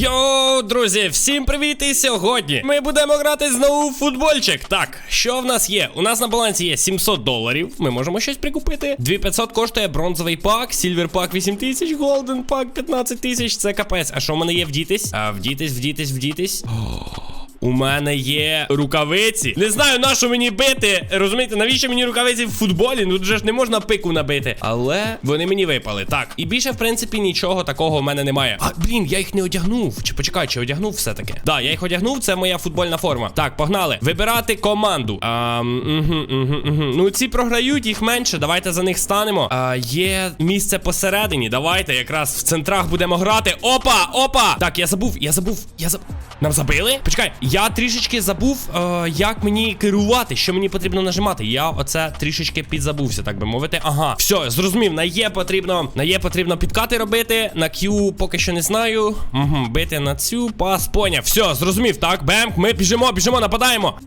Йоу, друзі, всім привіт! І сьогодні ми будемо грати знову в футбольчик. Так, що в нас є? У нас на балансі є 700 доларів. Ми можемо щось прикупити. 2500 коштує бронзовий пак, сільвер пак 8000, голден пак 15 тисяч. Це капець. А що в мене є вдітись? А, вдітись, вдітись, вдітись. У мене є рукавиці. Не знаю, на що мені бити. Розумієте, навіщо мені рукавиці в футболі? Ну вже ж не можна пику набити. Але вони мені випали. Так. І більше, в принципі, нічого такого в мене немає. А, блін, я їх не одягнув. Чи почекай, чи одягнув все-таки? Так, я їх одягнув, це моя футбольна форма. Так, погнали. Вибирати команду. А, угу, угу, угу. Ну, ці програють, їх менше. Давайте за них станемо. А, є місце посередині. Давайте якраз в центрах будемо грати. Опа! Опа! Так, я забув, я забув, я забув. Нам забили? Почекай, я трішечки забув, е, як мені керувати, що мені потрібно нажимати. Я оце трішечки підзабувся, так би мовити. Ага, все, зрозумів. На Є потрібно, на Є потрібно підкати робити. На Q поки що не знаю. Угу, бити на цю пас. Поняв. Все, зрозумів. Так, бемк, ми біжимо, біжимо, нападаємо.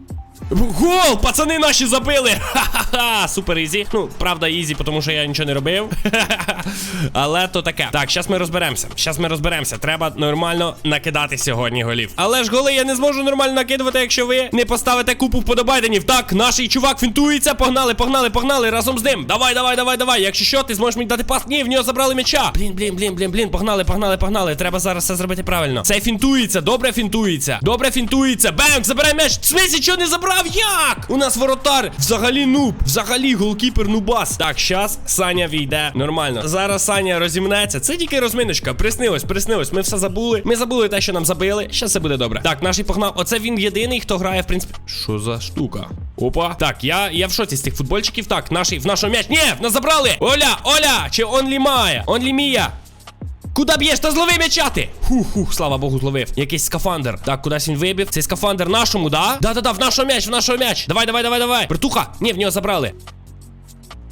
Гол! Пацани наші забили! Ха-ха-ха! Супер ізі. Ну, правда, ізі, тому що я нічого не робив. Але то таке. Так, зараз ми розберемося. Зараз ми розберемося. Треба нормально накидати сьогодні голів. Але ж голи я не зможу нормально накидувати, якщо ви не поставите купу вподобайденів. Так, наш чувак фінтується. Погнали, погнали, погнали разом з ним. Давай, давай, давай, давай. Якщо що, ти зможеш мені дати пас. Ні, в нього забрали м'яча. Блін, блін, блін, блін, блін. Погнали, погнали, погнали. Треба зараз все зробити правильно. Це фінтується, добре фінтується. Добре фінтується. Бем, забирай м'яч. В смислі, що не забрав? Як? У нас воротар. Взагалі нуб. Взагалі голкіпер нубас. Так, щас Саня війде нормально. Зараз Саня розімнеться. Це тільки розминочка. Приснилось, приснилось. Ми все забули. Ми забули те, що нам забили. Щас все буде добре. Так, наш погнав. Оце він єдиний, хто грає, в принципі. Що за штука? Опа. Так, я я в шоці з тих футбольчиків. Так, наший, в нашому м'яч. Ні, нас забрали. Оля, Оля, чи онлі Мая? Онлі Мія. Куда б'єш? Та злови м'ячати! Хух-хух, слава Богу, зловив. Якийсь скафандр. Так, кудись він вибив. Цей скафандр нашому, да? Да-да-да, в нашого м'яч, в нашого м'яч. Давай, давай, давай, давай. Братуха! Ні, в нього забрали.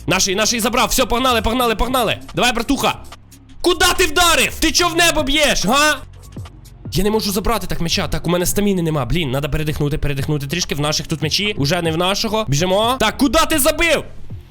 Наший, наший забрав. Все, погнали, погнали, погнали. Давай, братуха. Куда ти вдарив? Ти чо в небо б'єш, га? Я не можу забрати так м'яча. Так, у мене стаміни нема. Блін, треба передихнути, передихнути трішки. В наших тут м'ячі. Уже не в нашого. Біжимо. Так, куди ти забив?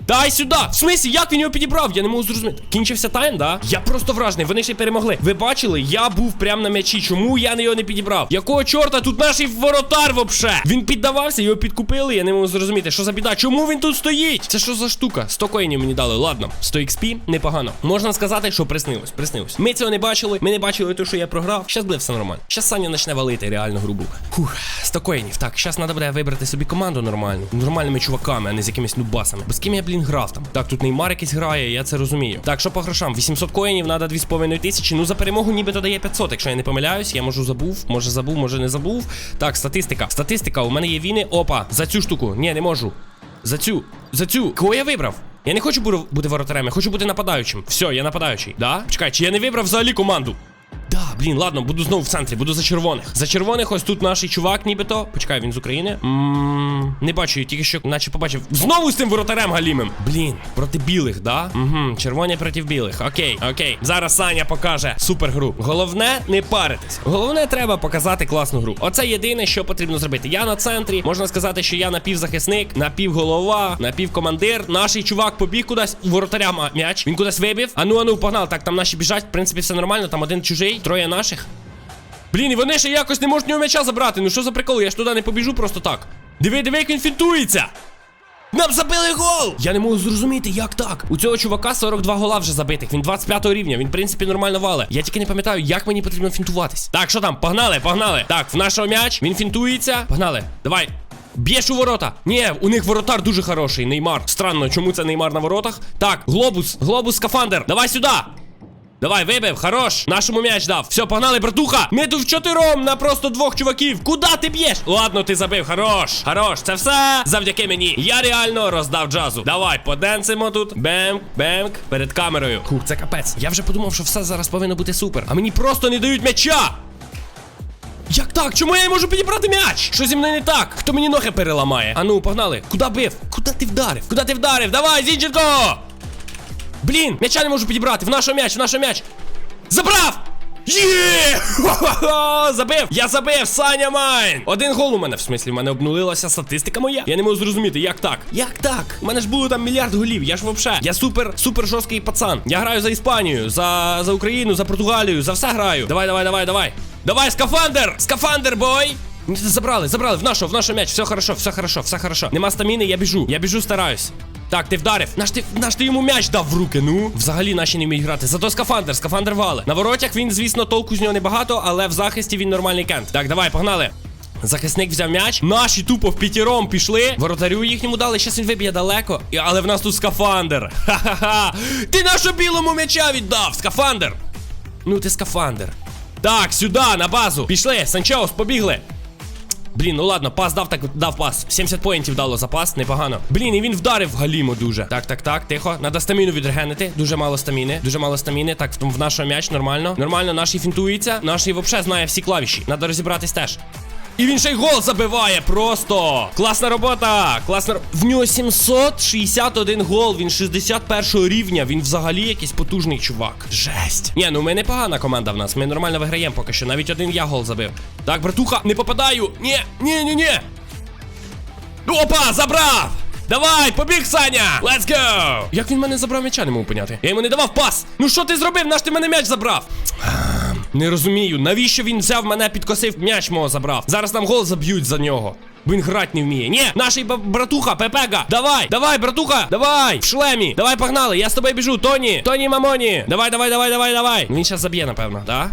Дай сюди! В смислі, як він його підібрав? Я не можу зрозуміти. Кінчився тайм, да? Я просто вражений, вони ще перемогли. Ви бачили, я був прямо на м'ячі. Чому я його не підібрав? Якого чорта тут наш воротар вообще? Він піддавався, його підкупили. Я не можу зрозуміти, що за біда. Чому він тут стоїть? Це що за штука? 100 коїнів мені дали. Ладно, 100 XP, непогано. Можна сказати, що приснилось. Приснилось. Ми цього не бачили. Ми не бачили те, що я програв. Щас буде все нормально. Щас Саня почне валити реально грубу. Фух, 100 коїнів. Так, щас треба буде вибрати собі команду нормальну. Нормальними чуваками, а не з якимись нубасами. Бо з ким я, блін, грав там. Так, тут Неймар якийсь грає, я це розумію. Так, що по грошам? 800 коїнів, треба 2,5 тисячі. Ну, за перемогу нібито дає 500, якщо я не помиляюсь. Я можу забув, може забув, може не забув. Так, статистика. Статистика, у мене є віни. Опа, за цю штуку. Ні, не можу. За цю. За цю. Кого я вибрав? Я не хочу бути воротарем, я хочу бути нападаючим. Все, я нападаючий. Да? Чекай, чи я не вибрав взагалі команду? Да, блін, ладно, буду знову в центрі, буду за червоних. За червоних ось тут наш чувак, нібито. Почекай, він з України. М, Не бачу, тільки що, наче побачив. Знову з тим воротарем галімим. Блін, проти білих, да? Угу, червоні проти білих. Окей, окей. Зараз Саня покаже супер гру. Головне не паритись. Головне треба показати класну гру. Оце єдине, що потрібно зробити. Я на центрі. Можна сказати, що я напівзахисник, напівголова, напівкомандир. Наш чувак побіг кудись. У воротаря м'яч. Він кудись вибив. Ану, ану, погнали. Так, там наші біжать. В принципі, все нормально. Там один чужий, троє наших. Блін, і вони ще якось не можуть нього м'яча забрати. Ну що за прикол? Я ж туди не побіжу просто так. Диви, диви, як він фінтується. Нам забили гол! Я не можу зрозуміти, як так. У цього чувака 42 гола вже забитих. Він 25 рівня. Він, в принципі, нормально вале. Я тільки не пам'ятаю, як мені потрібно фінтуватись. Так, що там? Погнали, погнали. Так, в нашого м'яч. Він фінтується. Погнали. Давай. Б'єш у ворота. Ні, у них воротар дуже хороший. Неймар. Странно, чому це Неймар на воротах? Так, глобус, глобус, скафандр. Давай сюди. Давай, вибив, хорош. Нашому м'яч дав. Все, погнали, братуха. Ми тут вчотиром на просто двох чуваків. Куда ти б'єш? Ладно, ти забив. Хорош. Хорош. Це все завдяки мені. Я реально роздав джазу. Давай, поденцимо тут. Бемк, бемк. Перед камерою. Хух, це капець. Я вже подумав, що все зараз повинно бути супер. А мені просто не дають м'яча. Як так? Чому я не можу підібрати м'яч? Що зі мною не так? Хто мені ноги переламає? Ану, погнали. Куда бив? Куда ти вдарив? Куда ти вдарив? Давай, Зінченко! Блін, м'яча не можу підібрати. В нашого м'яч, в нашого м'яч. Забрав! Є! Забив! Я забив! Саня Майн! Один гол у мене, в смислі, в мене обнулилася статистика моя. Я не можу зрозуміти, як так? Як так? У мене ж було там мільярд голів. Я ж вообще. Я супер, супер жорсткий пацан. Я граю за Іспанію, за, за Україну, за Португалію, за все граю. Давай, давай, давай, давай. Давай, скафандр! Скафандр, бой! Забрали, забрали, в нашу, в нашу м'яч, все хорошо, все хорошо, все хорошо. Нема стаміни, я біжу, я біжу, стараюсь. Так, ти вдарив. Наш ти, наш ти йому м'яч дав в руки, ну. Взагалі наші не вміють грати. Зато скафандр, скафандр вали. На воротях він, звісно, толку з нього небагато, але в захисті він нормальний кент. Так, давай, погнали. Захисник взяв м'яч. Наші тупо в п'ятіром пішли. Воротарю їхньому дали. Щас він виб'є далеко. І- Але в нас тут скафандр. Ха-ха-ха. Ти нашу білому м'яча віддав. Скафандр. Ну ти скафандр. Так, сюди, на базу. Пішли, Санчеус, побігли. Блін, ну ладно, пас дав так дав пас. 70 поінтів дало за пас, непогано. Блін, і він вдарив Галіму дуже. Так, так, так, тихо. Надо стаміну відрегенити. Дуже мало стаміни. Дуже мало стаміни. Так, в, в нашого м'яч нормально. Нормально, наш і фінтується. Наш і взагалі знає всі клавіші. Надо розібратись теж. І він ще й гол забиває просто. Класна робота. Класна В нього 761 гол. Він 61 рівня. Він взагалі якийсь потужний чувак. Жесть. Ні, ну ми непогана команда в нас. Ми нормально виграємо поки що. Навіть один я гол забив. Так, братуха, не попадаю. Ні, ні, ні, ні. Опа, забрав! Давай, побіг, Саня! Let's go! Як він мене забрав м'яча, не можу поняти. Я йому не давав пас. Ну що ти зробив? Наш ти мене м'яч забрав? Не розумію, навіщо він взяв мене, підкосив м'яч мого забрав. Зараз нам гол заб'ють за нього. Він грати не вміє. Ні, наший братуха, Пепега. Давай, давай, братуха, давай, в шлемі. Давай, погнали. Я з тобою біжу. Тоні, Тоні Мамоні. Давай, давай, давай, давай, давай. Він зараз заб'є, напевно, да?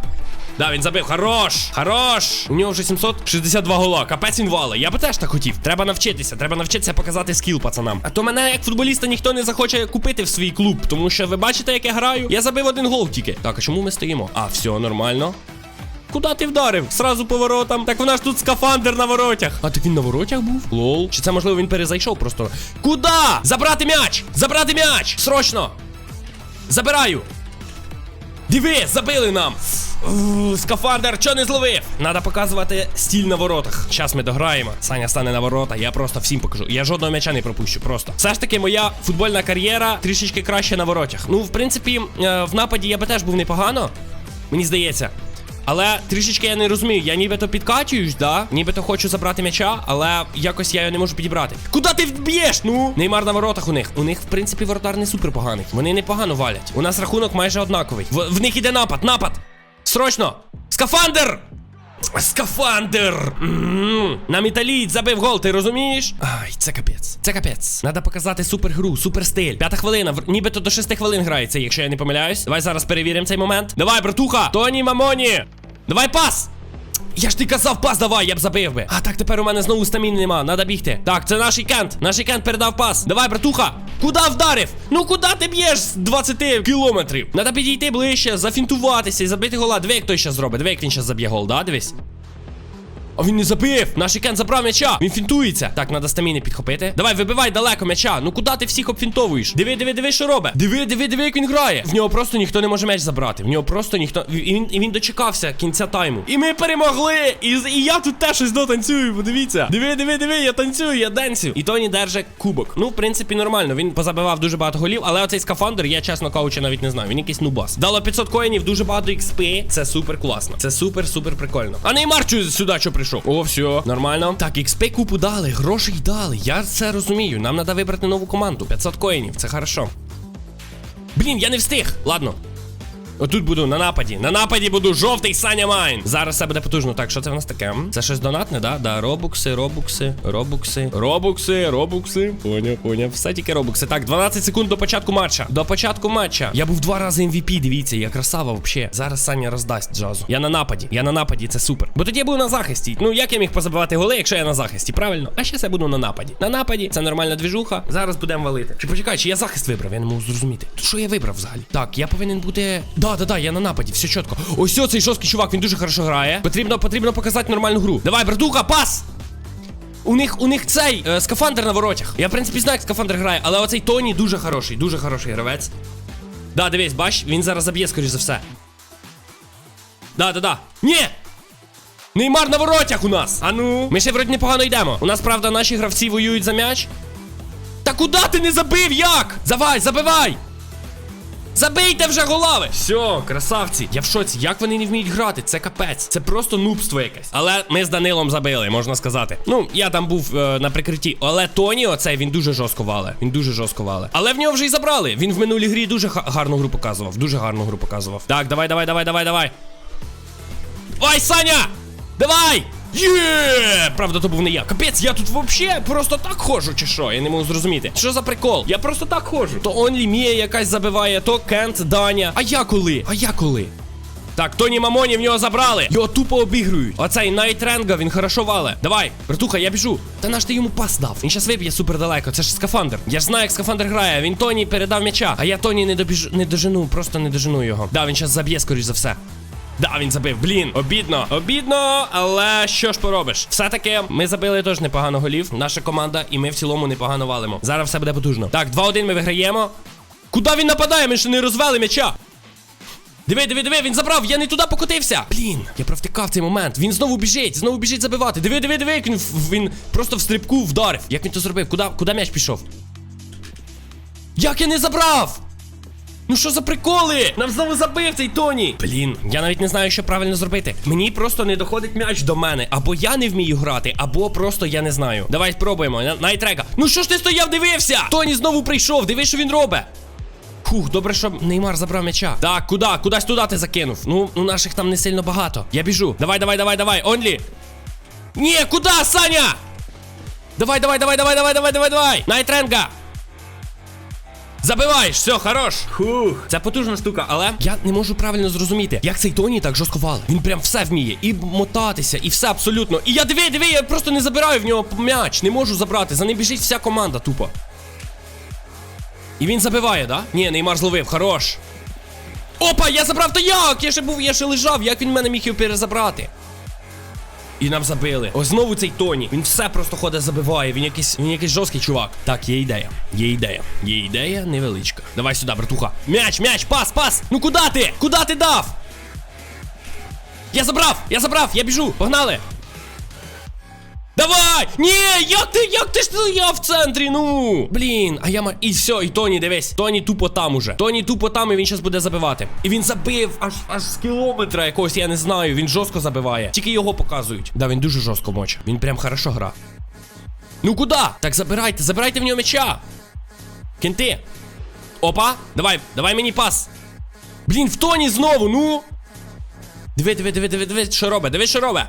Да, він забив. Хорош! Хорош! У нього вже 762 гола. Капець він вали. Я би теж так хотів. Треба навчитися. Треба навчитися показати скіл пацанам. А то мене як футболіста ніхто не захоче купити в свій клуб. Тому що ви бачите, як я граю. Я забив один гол тільки. Так, а чому ми стоїмо? А, все, нормально. Куда ти вдарив? Сразу по воротам. Так вона ж тут скафандр на воротях. А так він на воротях був? Лол. Чи це можливо він перезайшов просто? Куда? Забрати м'яч! Забрати м'яч! Срочно! Забираю! Диви, забили нам! Ууу, Скафандр, чо не зловив? Надо показувати стіль на воротах. Зараз ми дограємо. Саня стане на ворота, я просто всім покажу. Я жодного м'яча не пропущу. Просто. Все ж таки, моя футбольна кар'єра трішечки краще на воротях. Ну, в принципі, е, в нападі я би теж був непогано. Мені здається. Але трішечки я не розумію, я нібито підкачуюсь, да? Нібито хочу забрати м'яча, але якось я його не можу підібрати. Куди ти вб'єш? Ну? Неймар на воротах у них. У них, в принципі, воротар не супер поганий. Вони непогано валять. У нас рахунок майже однаковий. В, в них іде напад, напад! Срочно! Скафандр! Скафандр! Нам італієць забив гол, ти розумієш? Ай, це капець. Це капець. Надо показати супергру, суперстиль. П'ята хвилина. Нібито до шести хвилин грається, якщо я не помиляюсь. Давай зараз перевіримо цей момент. Давай, братуха! Тоні Мамоні! Давай пас! Я ж ти казав, пас давай, я б забив би. А так тепер у мене знову стаміни нема, надо бігти. Так, це наш кент. Наш кент передав пас. Давай, братуха. Куда вдарив? Ну куди ти б'єш з 20 кілометрів? Надо підійти ближче, зафінтуватися і забити гола. Диви, як той ще зробить. Диви, як він щас заб'є гол, да? Дивись. А він не забив! Наш Кен забрав м'яча! Він фінтується! Так, треба стаміни підхопити. Давай, вибивай далеко м'яча. Ну куди ти всіх обфінтовуєш? Диви, диви, диви, що робить. Диви, диви, диви, як він грає. В нього просто ніхто не може м'яч забрати. В нього просто ніхто. І він, і він дочекався кінця тайму. І ми перемогли! І, і я тут теж щось дотанцюю, подивіться. Диви, диви, диви, я танцюю, я денсю. І Тоні держить кубок. Ну, в принципі, нормально. Він позабивав дуже багато голів, але оцей скафандр, я чесно кажучи, навіть не знаю. Він якийсь нубас. Дало 500 коїнів, дуже багато XP. Це супер класно. Це супер, супер прикольно. А Неймар сюди що прийшов? О, все, нормально. Так, XP купу дали, грошей дали. Я це розумію. Нам треба вибрати нову команду. 500 коїнів, це хорошо. Блін, я не встиг. Ладно. Отут буду на нападі. На нападі буду жовтий Саня Майн. Зараз все буде потужно. Так, що це в нас таке? Це щось донатне, да? Да, робукси, робукси, робукси, робукси, робукси. Поняв, поняв. Все тільки робукси. Так, 12 секунд до початку матча. До початку матча. Я був два рази MVP, дивіться, я красава вообще. Зараз Саня роздасть джазу. Я на нападі. Я на нападі, це супер. Бо тоді я був на захисті. Ну як я міг позабивати голи, якщо я на захисті, правильно? А ще я буду на нападі. На нападі, це нормальна двіжуха. Зараз будемо валити. Чи почекай, чи я захист вибрав? Я не можу зрозуміти. То що я вибрав взагалі? Так, я повинен бути. Да, да, да, я на нападі, все чітко. Ось цей жорсткий чувак, він дуже хорошо грає. Потрібно, потрібно показати нормальну гру. Давай, братуха, пас! У них у них цей е, скафандр на воротях. Я, в принципі, знаю, як скафандр грає, але оцей Тоні дуже хороший, дуже хороший гравець. Да, дивись, бач, він зараз заб'є, скоріш за все. Да, да, да. Ні! Неймар на воротях у нас! А ну, ми ще вроді непогано йдемо. У нас, правда, наші гравці воюють за м'яч. Та куди ти не забив? Як? Давай, забивай! Забийте вже голови! Все, красавці. Я в шоці. Як вони не вміють грати? Це капець. Це просто нубство якесь. Але ми з Данилом забили, можна сказати. Ну, я там був е, на прикритті. Але Тоні, оцей, він дуже жорстко вале. Він дуже жорстко вале. Але в нього вже й забрали. Він в минулій грі дуже гарну гру показував. Дуже гарну гру показував. Так, давай, давай, давай, давай, давай. Ой, Саня! Давай! Є! Правда, то був не я. Капець, я тут вообще просто так ходжу, чи що? Я не можу зрозуміти. Що за прикол? Я просто так ходжу. То Онлі Мія якась забиває, то Кент, Даня. А я коли? А я коли? Так, Тоні Мамоні в нього забрали. Його тупо обігрують. Оцей Найтренга, він хорошо вале. Давай, братуха, я біжу. Та наш ти йому пас дав. Він щас виб'є супер далеко. Це ж скафандр. Я ж знаю, як скафандр грає. Він Тоні передав м'яча. А я Тоні не добіжу, не дожену, просто не дожену його. Да, він щас заб'є, скоріш за все. Да, він забив. Блін, обідно. Обідно, але що ж поробиш? Все-таки ми забили теж непогано голів. Наша команда, і ми в цілому непогано валимо. Зараз все буде потужно. Так, 2-1 ми виграємо. Куди він нападає? Ми ще не розвели м'яча. Диви, диви, диви, він забрав, я не туди покотився. Блін, я провтикав цей момент. Він знову біжить, знову біжить забивати. Диви, диви, диви, він, він просто в стрибку вдарив. Як він то зробив? Куди, куди м'яч пішов? Як я не забрав? Ну що за приколи? Нам знову забив цей Тоні. Блін, я навіть не знаю, що правильно зробити. Мені просто не доходить м'яч до мене. Або я не вмію грати, або просто я не знаю. Давай спробуємо. Найтрека. Ну що ж ти стояв, дивився? Тоні знову прийшов. Диви, що він робить. Фух, добре, що Неймар забрав м'яча. Так, куди? Кудись туди ти закинув. Ну, у наших там не сильно багато. Я біжу. Давай, давай, давай, давай. Онлі. Ні, куди, Саня? Давай, давай, давай, давай, давай, давай, давай, давай. Найтренга. Забиваєш, все, хорош. Фух. Це потужна штука, але я не можу правильно зрозуміти, як цей Тоні так жорстко валить. Він прям все вміє. І мотатися, і все абсолютно. І я диви, диви, я просто не забираю в нього м'яч. Не можу забрати. За ним біжить вся команда тупо. І він забиває, да? Ні, Неймар зловив, хорош. Опа, я забрав то як? Я ще був, я ще лежав, як він мене міг його перезабрати? І нам забили. Ось знову цей Тоні. Він все просто ходить, забиває. Він якийсь, він якийсь жорсткий чувак. Так, є ідея. Є ідея. Є ідея невеличка. Давай сюди, братуха. М'яч, м'яч, пас, пас. Ну куди ти? Куди ти дав? Я забрав! Я забрав! Я біжу! Погнали! Давай! Ні, як ти, як ти ж стояв в центрі? Ну блін, а я ма. І все, і Тоні, дивись. Тоні тупо там уже. Тоні тупо там, і він зараз буде забивати. І він забив аж аж з кілометра якогось, я не знаю. Він жорстко забиває. Тільки його показують. Да, він дуже жорстко моче. Він прям хорошо гра. Ну куди? Так забирайте, забирайте в нього м'яча. Кенти. Опа, давай, давай мені пас. Блін, в Тоні знову, ну. Диви, диви, диви, диви, диви, що робить, диви, що робить.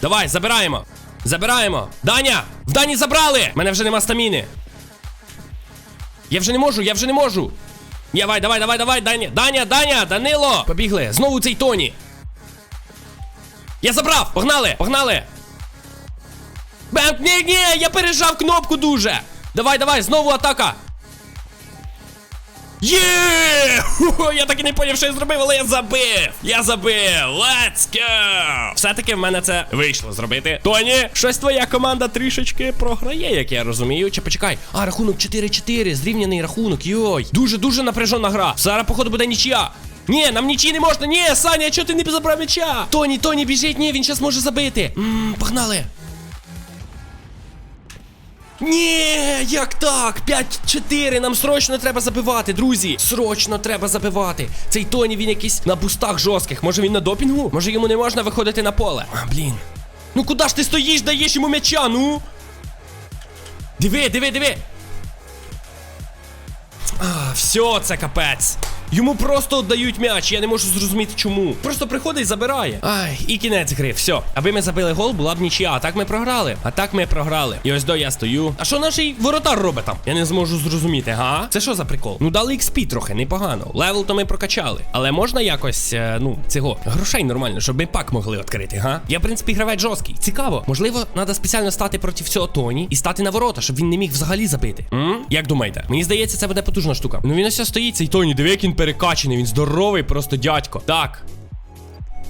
Давай, забираємо. Забираємо. Даня! В Дані забрали! Мене вже нема стаміни. Я вже не можу, я вже не можу. Давай, давай, давай, давай, Даня. Даня, Даня, Данило! Побігли. Знову цей Тоні. Я забрав! Погнали! Погнали! Бем, ні, ні, я пережав кнопку дуже! Давай, давай, знову атака! Є! Ху-ху, Я так і не поняв, що я зробив, але я забив! Я забив! Let's go! Все-таки в мене це вийшло зробити. Тоні, щось твоя команда трішечки програє, як я розумію. Чи почекай? А, рахунок 4-4, зрівняний рахунок. Йой. Дуже-дуже напряжена гра. Зараз, походу, буде нічия. Ні, нам нічі не можна. Ні, Саня, чого ти не забрав м'яча? Тоні, Тоні, біжить, ні, він зараз може забити. Ммм, погнали. Ні, як так? 5-4, нам срочно треба забивати, друзі. Срочно треба забивати. Цей Тоні він якийсь на бустах жорстких. Може він на допінгу? Може йому не можна виходити на поле? А, блін. Ну куди ж ти стоїш, даєш йому м'яча, ну? Диви, диви, диви. А, все, це капець. Йому просто дають м'яч, я не можу зрозуміти чому. Просто приходить забирає. Ай, і кінець гри, все. Аби ми забили гол, була б нічия. А так ми програли. А так ми програли. І ось до я стою. А що наш воротар робить там? Я не зможу зрозуміти, га? Це що за прикол? Ну дали XP трохи, непогано. Левел то ми прокачали. Але можна якось, е, ну, цього, грошей нормально, щоб ми пак могли відкрити, га? Я, в принципі, гравець жорсткий. Цікаво. Можливо, треба спеціально стати проти всього Тоні і стати на ворота, щоб він не міг взагалі забити. М? Як думаєте? Мені здається, це буде потужна штука. Ну він ось стоїть, цей Тоні, диви, як він перекачаний, він здоровий, просто дядько. Так.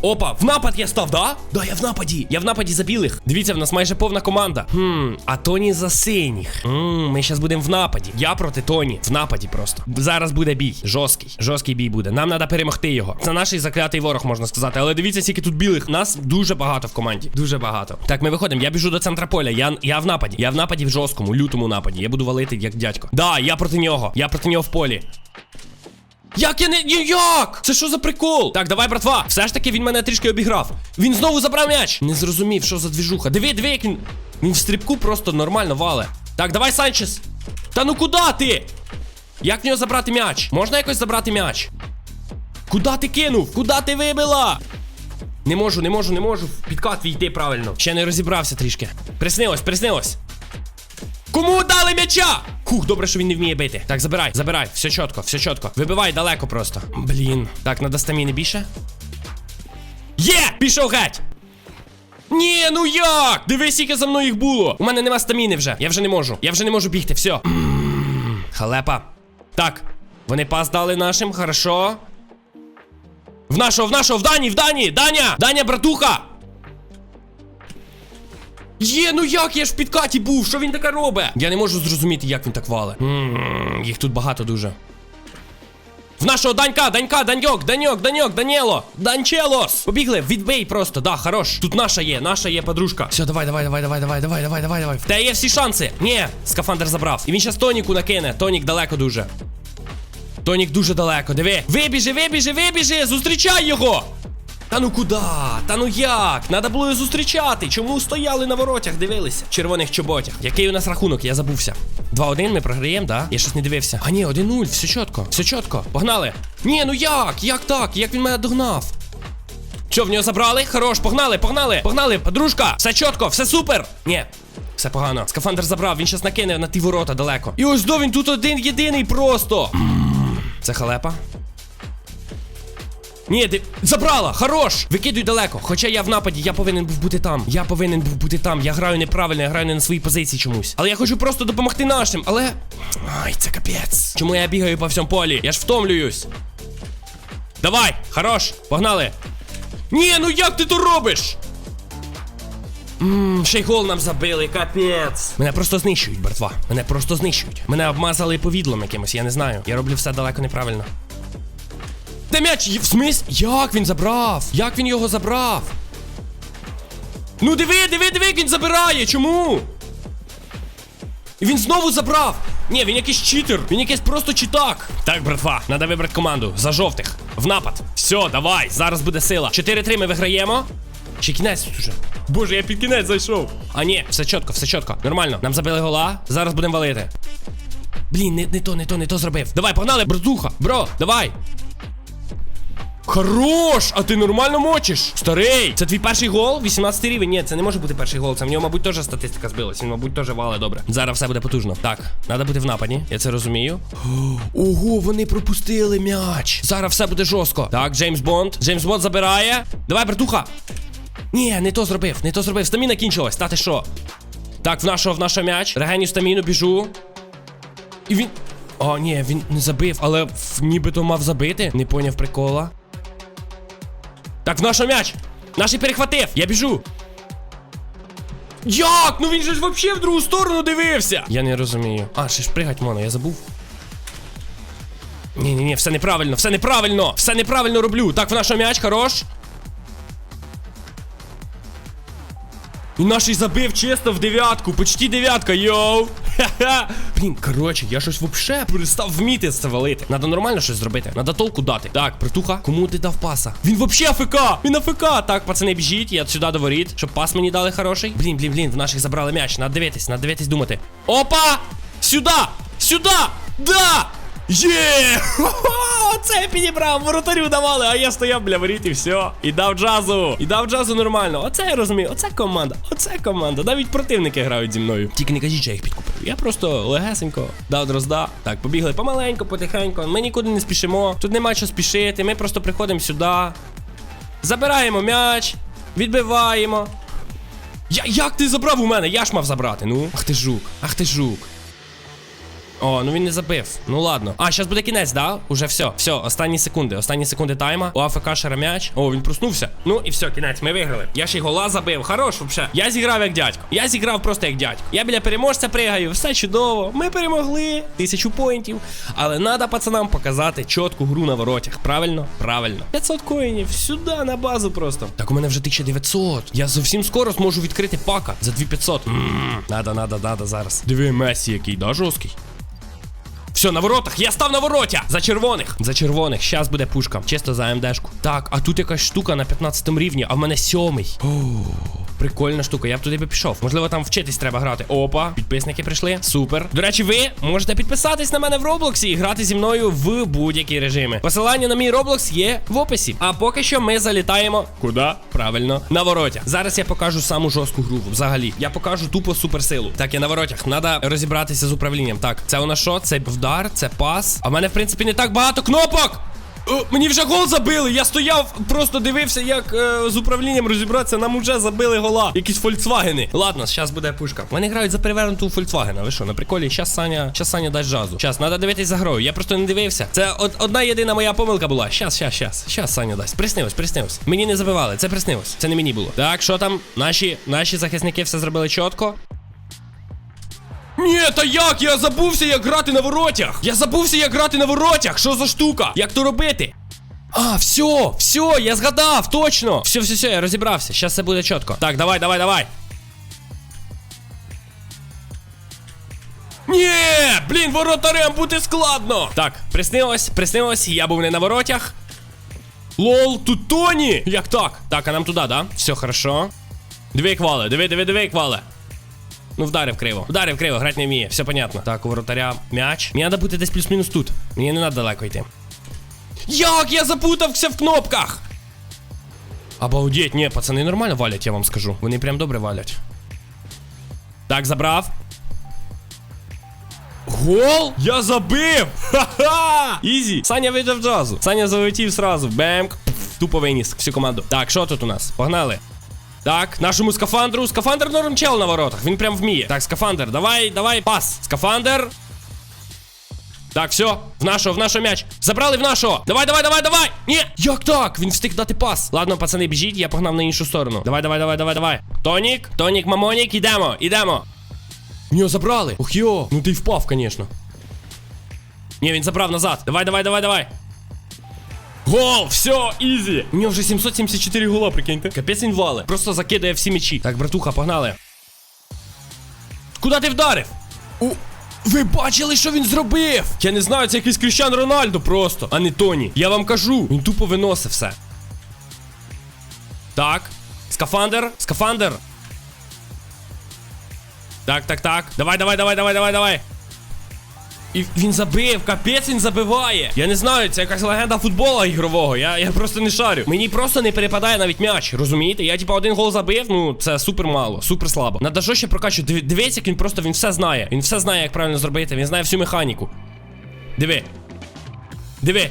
Опа, в напад я став, да? Да, я в нападі. Я в нападі за білих. Дивіться, в нас майже повна команда. Хм, а Тоні за синіх. Мм, ми зараз будемо в нападі. Я проти Тоні. В нападі просто. Зараз буде бій. Жорсткий. Жорсткий бій буде. Нам треба перемогти його. Це наш заклятий ворог, можна сказати. Але дивіться, скільки тут білих. Нас дуже багато в команді. Дуже багато. Так, ми виходимо. Я біжу до центра поля. Я, я в нападі. Я в нападі в жорсткому, лютому нападі. Я буду валити як дядько. Да, я проти нього. Я проти нього в полі. Як я не. Як? Це що за прикол? Так, давай, братва. Все ж таки він мене трішки обіграв. Він знову забрав м'яч. Не зрозумів, що за двіжуха. Диви, диви, як він. Він в стрибку просто нормально вале. Так, давай, Санчес. Та ну куди ти? Як в нього забрати м'яч? Можна якось забрати м'яч? Куда ти кинув? Куда ти вибила? Не можу, не можу, не можу. Підкат війти правильно. Ще не розібрався трішки. Приснилось, приснилось. Кому дали м'яча? Хух, добре, що він не вміє бити. Так, забирай, забирай. Все чітко, все чітко. Вибивай далеко просто. Блін. Так, надо стаміни більше. Є! Пішов геть! Ні, ну як? Дивись, скільки за мною їх було. У мене нема стаміни вже. Я вже не можу. Я вже не можу бігти, все. Халепа. Так. Вони пас дали нашим, хорошо. В нашого, в нашого, в Дані, в Дані! Даня! Даня, братуха! Є, ну як я ж в підкаті був? Що він таке робить? Я не можу зрозуміти, як він так вале. Їх тут багато дуже. В нашого Данька, Данька, Даньок, Даньок, Даньок, Данєло, Данчелос. Побігли, відбий просто, да, хорош. Тут наша є, наша є подружка. Все, давай, давай, давай, давай, давай, давай, давай, давай, давай. В тебе є всі шанси. Ні, скафандр забрав. І він щас Тоніку накине. Тонік далеко дуже. Тонік дуже далеко. Диви. Вибіжи, вибіжи, вибіжи, зустрічай його. Та ну куди? Та ну як? Надо було зустрічати. Чому стояли на воротях, дивилися? Червоних чоботях. Який у нас рахунок? Я забувся. 2-1 ми програємо, да? Я щось не дивився. А ні, 1-0, все чітко, все чітко. Погнали. Ні, ну як? Як так? Як він мене догнав? Що, в нього забрали? Хорош, погнали, погнали, погнали, подружка, все чітко, все супер. Ні. Все погано. Скафандр забрав, він щас накине на ті ворота далеко. І ось до він тут один єдиний просто. Це халепа. Ні, ти забрала! Хорош! Викидуй далеко. Хоча я в нападі, я повинен був бути там. Я повинен був бути там. Я граю неправильно, я граю не на своїй позиції чомусь. Але я хочу просто допомогти нашим. Але. Ай, це капець. Чому я бігаю по всьому полі? Я ж втомлююсь. Давай, хорош, погнали. Ні, ну як ти то робиш? Ммм, ще й гол нам забили, капець. Мене просто знищують, братва. Мене просто знищують. Мене обмазали повідлом якимось, я не знаю. Я роблю все далеко неправильно. Де м'яч? В смис? Як він забрав? Як він його забрав? Ну диви, диви, диви, він забирає. Чому? І він знову забрав. Ні, він якийсь читер. Він якийсь просто читак. Так, братва, треба вибрати команду за жовтих. В напад. Все, давай. Зараз буде сила. 4-3 ми виграємо. Чи кінець тут уже? Боже, я під кінець зайшов. А ні, все чітко, все чітко. Нормально. Нам забили гола. Зараз будемо валити. Блін, не, не то, не то, не то зробив. Давай, погнали, братуха. Бро, давай. Хорош! А ти нормально мочиш? Старий! Це твій перший гол? 18 рівень? Ні, це не може бути перший гол. Це в нього, мабуть, теж статистика збилась. Він, мабуть, теж вале добре. Зараз все буде потужно. Так, треба бути в нападі. Я це розумію. Ого, вони пропустили м'яч. Зараз все буде жорстко. Так, Джеймс Бонд. Джеймс Бонд забирає. Давай, братуха. Ні, не то зробив, не то зробив. Стаміна кінчилась. Та ти що? Так, в нашого, в нашого м'яч. Регеню стаміну, біжу. І він. О, ні, він не забив, але нібито мав забити. Не поняв прикола. Так, в нашого м'яч! Наший перехватив! Я біжу! Як? Ну він же ж вообще в другу сторону дивився! Я не розумію. А, ще ж пригать можна, я забув. Ні, ні, ні, все неправильно, все неправильно! Все неправильно роблю. Так, в нашого м'яч, хорош. І наший забив чисто в дев'ятку, почти дев'ятка, йоу! Ха-ха! Блін, коротше, я щось вообще перестав вміти це валити. Надо нормально щось зробити. Надо толку дати. Так, притуха, кому ти дав паса? Він вообще АФК! Він АФК! Так, пацани, біжіть, я сюди до воріт, щоб пас мені дали хороший. Блін, блін, блін, в наших забрали м'яч. Надо дивитись, надо дивитись, думати. Опа! Сюди! Сюди! Да! Є! Хо-хо! Це я підібрав, воротарю давали, а я стояв біля воріт і все. І дав джазу. І дав джазу нормально. Оце я розумію, оце команда, оце команда. Навіть противники грають зі мною. Тільки не кажіть, що я їх підкупив. Я просто легесенько дав дрозда. Так, побігли помаленько, потихенько. Ми нікуди не спішимо. Тут нема що спішити. Ми просто приходимо сюди. Забираємо м'яч, відбиваємо. Я, як ти забрав у мене? Я ж мав забрати. Ну. Ах ти жук, ах ти жук. О, ну він не забив. Ну ладно. А, зараз буде кінець, да? Уже все. Все, останні секунди. Останні секунди тайма. У АФК шара м'яч. О, він проснувся. Ну і все, кінець, ми виграли. Я ще й гола забив. Хорош, вообще. Я зіграв як дядько. Я зіграв просто як дядько. Я біля переможця пригаю, все чудово. Ми перемогли. Тисячу поінтів. Але треба пацанам показати чітку гру на воротях. Правильно? Правильно. 500 коїнів. Сюди на базу просто. Так у мене вже 1900. Я зовсім скоро зможу відкрити пака за 2500. Ммм, надо, надо, надо зараз. Диви, Месі який, да, жорсткий. Все, на воротах. Я став на воротя. За червоних. За червоних. Щас буде пушка. Чисто за МДшку. Так, а тут якась штука на 15 рівні, а в мене сьомий. Прикольна штука, я б туди би пішов. Можливо, там вчитись треба грати. Опа, підписники прийшли. Супер. До речі, ви можете підписатись на мене в Роблоксі і грати зі мною в будь-які режими. Посилання на мій Роблокс є в описі. А поки що ми залітаємо. Куди? Правильно, на воротя. Зараз я покажу саму жорстку гру. Взагалі, я покажу тупо суперсилу. Так, я на воротях. Надо розібратися з управлінням. Так, це у нас що? Це вдар, це пас. А в мене, в принципі, не так багато кнопок. О, мені вже гол забили. Я стояв, просто дивився, як е, з управлінням розібратися. Нам уже забили гола. Якісь фольксвагени. Ладно, зараз буде пушка. Вони грають за перевернуту Фольксвагена. Ви що, на приколі? Щас Саня, щас Саня дасть жазу. Щас, треба дивитись за грою. Я просто не дивився. Це од- одна єдина моя помилка була. Щас, щас, щас. Щас Саня дасть. Приснилось, приснилось. Мені не забивали. Це приснилось. Це не мені було. Так, що там? Наші, наші захисники все зробили чітко. Ні, та як? Я забувся, як грати на воротях. Я забувся, як грати на воротях. Що за штука? Як то робити? А, все, все, я згадав, точно. Все, все, все, я розібрався. Щас все буде чітко. Так, давай, давай, давай. Ні, блін, воротарем бути складно. Так, приснилось, приснилось, я був не на воротях. Лол, тут Тоні! Як так? Так, а нам туди, да? Все хорошо. Дві квали, диви, диви, диви, квали. Ну, вдарив криво. Вдарив криво, грати не вміє, все понятно. Так, у воротаря м'яч. Мені треба бути десь плюс-мінус тут. Мені не треба далеко йти. Як я запутався в кнопках? Обалдеть, ні, пацани нормально валять, я вам скажу. Вони прям добре валять. Так, забрав. Гол? Я забив! Ха-ха! Ізі! Саня видав джазу. Саня залетів сразу. Бемк. Тупо виніс всю команду. Так, що тут у нас? Погнали. Так, нашому скафандру. Скафандр норм чел на воротах. Він прям вміє. Так, скафандр, давай, давай, пас. Скафандр. Так, все, в нашого, в нашого м'яч. Забрали в нашого. Давай, давай, давай, давай. Ні, як так? Він встиг дати пас. Ладно, пацани, біжіть, я погнав на іншу сторону. Давай, давай, давай, давай, давай. Тонік, Тонік, мамонік, ідемо, ідемо. Нього забрали. Ох йо. Ну ти впав, звісно. Ні, він забрав назад. Давай, давай, давай, давай. Гол, все, ізі. У нього вже 774 гола, прикиньте. Капець він вали. Просто закидає всі м'ячі. Так, братуха, погнали. Куди ти вдарив? У... Ви бачили, що він зробив? Я не знаю, це якийсь Кріщан Рональдо просто, а не Тоні. Я вам кажу, він тупо виносив все. Так. Скафандр, скафандр. Так, так, так. Давай, давай, давай, давай, давай, давай. І він забив, капець він забиває. Я не знаю, це якась легенда футбола ігрового. Я, я просто не шарю. Мені просто не перепадає навіть м'яч, розумієте? Я типа один гол забив, ну це супер мало, супер слабо. Надо що ще прокачувати. Диві- Дивіться, як він просто він все знає. Він все знає, як правильно зробити. Він знає всю механіку. Диви. Диви.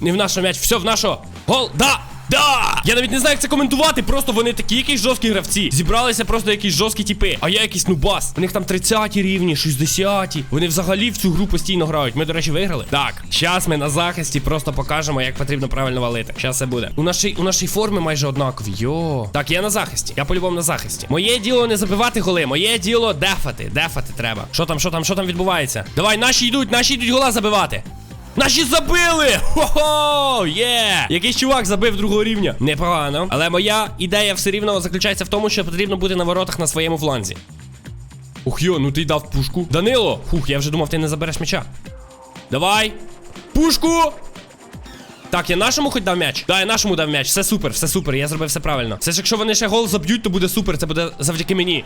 Не в нашого м'яч, все в нашого. Гол! Да! Да! Я навіть не знаю, як це коментувати. Просто вони такі якісь жорсткі гравці. Зібралися просто якісь жорсткі типи. А я якийсь нубас. У них там 30 рівні, 60. Вони взагалі в цю гру постійно грають. Ми, до речі, виграли. Так, зараз ми на захисті просто покажемо, як потрібно правильно валити. Зараз це буде. У нашій у нашій формі майже однакові. Йо. Так, я на захисті. Я по-любому на захисті. Моє діло не забивати голи. Моє діло дефати. Дефати треба. Що там, що там, що там відбувається? Давай, наші йдуть, наші йдуть гола забивати. Наші забили! Хо-хо! Є! Якийсь чувак забив другого рівня. Непогано. Але моя ідея все рівно заключається в тому, що потрібно бути на воротах на своєму фланзі. Ух йо, ну ти дав пушку. Данило! Фух, я вже думав, ти не забереш м'яча. Давай! Пушку! Так, я нашому хоч дав м'яч? Да, я нашому дав м'яч. Все супер, все супер, я зробив все правильно. Це ж якщо вони ще гол заб'ють, то буде супер, це буде завдяки мені.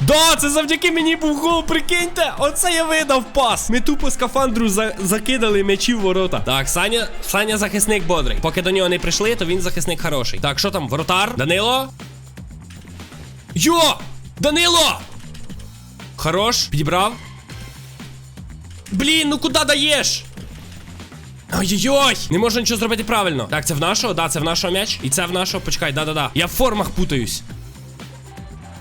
Да, це завдяки мені був гол, прикиньте! Оце я видав пас. Ми тупо скафандру за закидали м'ячі в ворота. Так, Саня, Саня захисник бодрий. Поки до нього не прийшли, то він захисник хороший. Так, що там, воротар? Данило? Йо! Данило! Хорош, підібрав. Блін, ну куди даєш? Ой-ой-ой! Не можу нічого зробити правильно. Так, це в нашого? Да, це в нашого м'яч. І це в нашого. Почекай, да-да-да. Я в формах путаюсь.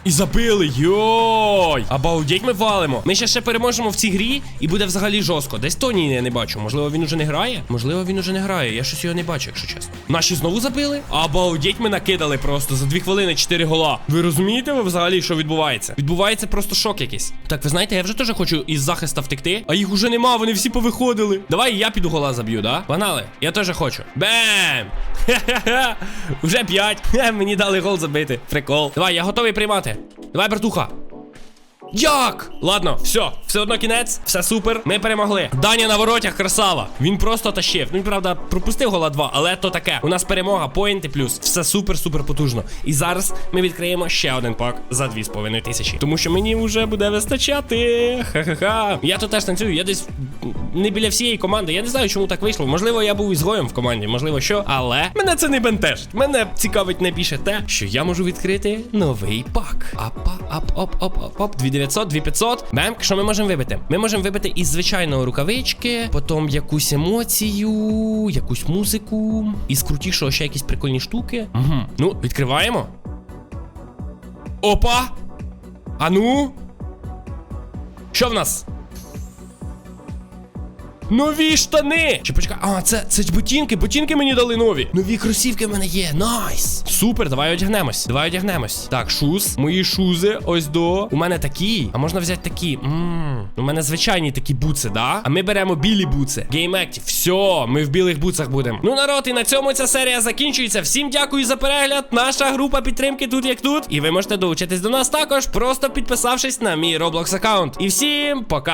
І забили, йой! Обалдеть ми валимо. Ми ще ще переможемо в цій грі, і буде взагалі жорстко. Десь Тоні я не бачу. Можливо, він уже не грає? Можливо, він уже не грає. Я щось його не бачу, якщо чесно. Наші знову забили? Обалдеть ми накидали просто за дві хвилини 4 гола. Ви розумієте ви взагалі, що відбувається? Відбувається просто шок якийсь. Так, ви знаєте, я вже теж хочу із захиста втекти, а їх уже нема, вони всі повиходили. Давай я піду гола заб'ю, да? Погнали. Я теж хочу. Бем! Ха-ха-ха! Вже 5. Мені дали гол забити. Прикол. Давай, я готовий приймати. Давай, братуха. Як? Ладно, все, все одно кінець, все супер. Ми перемогли. Даня на воротях красава. Він просто тащив. Ну, він, правда, пропустив гола 2, але то таке. У нас перемога, поінти плюс. Все супер-супер потужно. І зараз ми відкриємо ще один пак за 2,5 тисячі. Тому що мені вже буде вистачати. Ха-ха-ха. Я тут теж танцюю, я десь не біля всієї команди. Я не знаю, чому так вийшло. Можливо, я був ізгоєм в команді, можливо, що. Але мене це не бентежить. Мене цікавить найбільше те, що я можу відкрити новий пак. Апа, ап, оп, оп, оп, оп. 2900, 2500. Бемк, що ми можемо вибити? Ми можемо вибити із звичайного рукавички, потім якусь емоцію, якусь музику. Із крутішого ще якісь прикольні штуки. Угу. Ну, відкриваємо. Опа! А ну? Що в нас? Нові штани! Чи почекай, а, це, це ж ботинки, ботинки мені дали нові. Нові кросівки в мене є. Найс! Супер, давай одягнемось. Давай одягнемось. Так, шуз. Мої шузи, ось до. У мене такі. А можна взяти такі. Ммм. У мене звичайні такі буци, да? А ми беремо білі буци. Game Active. Все, ми в білих буцах будемо. Ну, народ, і на цьому ця серія закінчується. Всім дякую за перегляд. Наша група підтримки тут як тут. І ви можете долучитись до нас також, просто підписавшись на мій Roblox аккаунт. І всім пока!